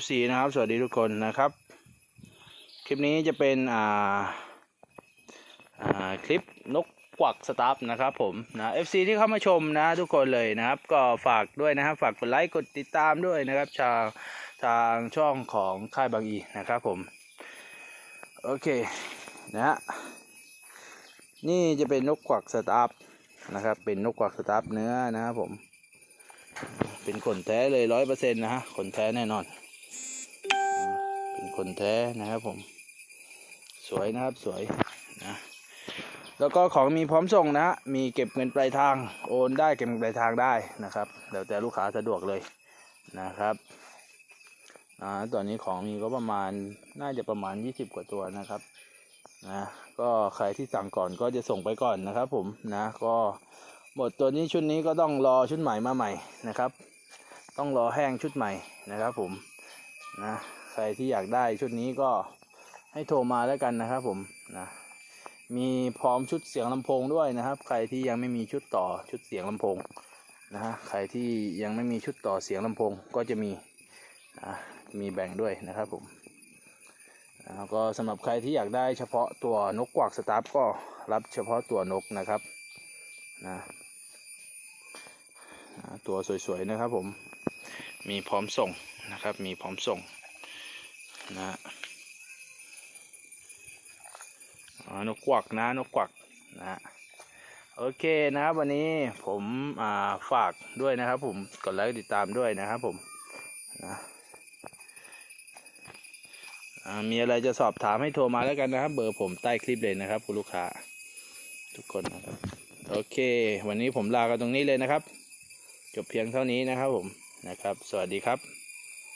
FC นะครับ สวัสดีทุกคนนะครับ คลิปนี้จะเป็นอ่าอ่าคลิปนกกวักสตาฟนะครับผมนะ FC ที่เข้ามาชมนะทุกคนเลยนะครับ ก็ฝากด้วยนะครับ ฝากกดไลค์กดติดตามด้วยนะครับทางทางช่องของค่ายบางอีนะครับผม โอเคนะฮะนี่จะเป็นนกกวักสตาฟนะครับ เป็นนกกวักสตาฟเนื้อนะครับผมเป็นขนแท้เลยร้อยเปอร์เซ็นต์นะฮะขนแท้แน่นอน เป็นขนแท้นะครับผม สวยนะครับสวยนะแล้วก็ของมีพร้อมส่งนะฮะมีเก็บเงินปลายทางโอนได้เก็บเงินปลายทางได้นะครับแล้วแต่ลูกค้าสะดวกเลยนะครับอ่าตอนนี้ของมีก็ประมาณน่าจะประมาณ 20 กว่าตัวนะครับนะก็ใครที่สั่งก่อนก็จะส่งไปก่อนนะครับ ผมนะก็หมดตัวนี้ชุดนี้ก็ต้องรอชุดใหม่มาใหม่นะครับ ต้องรอแห้งชุดใหม่นะครับ ผมนะ ใครที่อยากได้ชุดนี้ก็ให้โทรมาแล้วกันนะครับผมนะมีพร้อมชุดเสียงลำโพงด้วยนะครับ ใครที่ยังไม่มีชุดต่อชุดเสียงลำโพงนะฮะใครที่ยังไม่มีชุดต่อเสียงลำโพงก็จะมีนะมีแบ่งด้วยนะครับผมแล้วก็สำหรับใครที่อยากได้เฉพาะตัวนกกวักสตาฟก็รับเฉพาะตัวนกนะครับนะตัวสวยๆนะครับผมมีพร้อมส่งนะครับ มีพร้อมส่ง นะนกกวักนะนกกวักนะโอเคนะครับวันนี้ผมาฝากด้วยนะครับ ผมกดไลค์ติดตามด้วยนะครับผมนะมีอะไรจะสอบถามให้โทรมาแล้วกันนะครับ เบอร์ผมใต้คลิปเลยนะครับ คุณลูกค้า ทุกคนนะครับโอเค วันนี้ผมลากันตรงนี้เลยนะครับ จบเพียงเท่านี้นะครับผมนะครับ สวัสดีครับ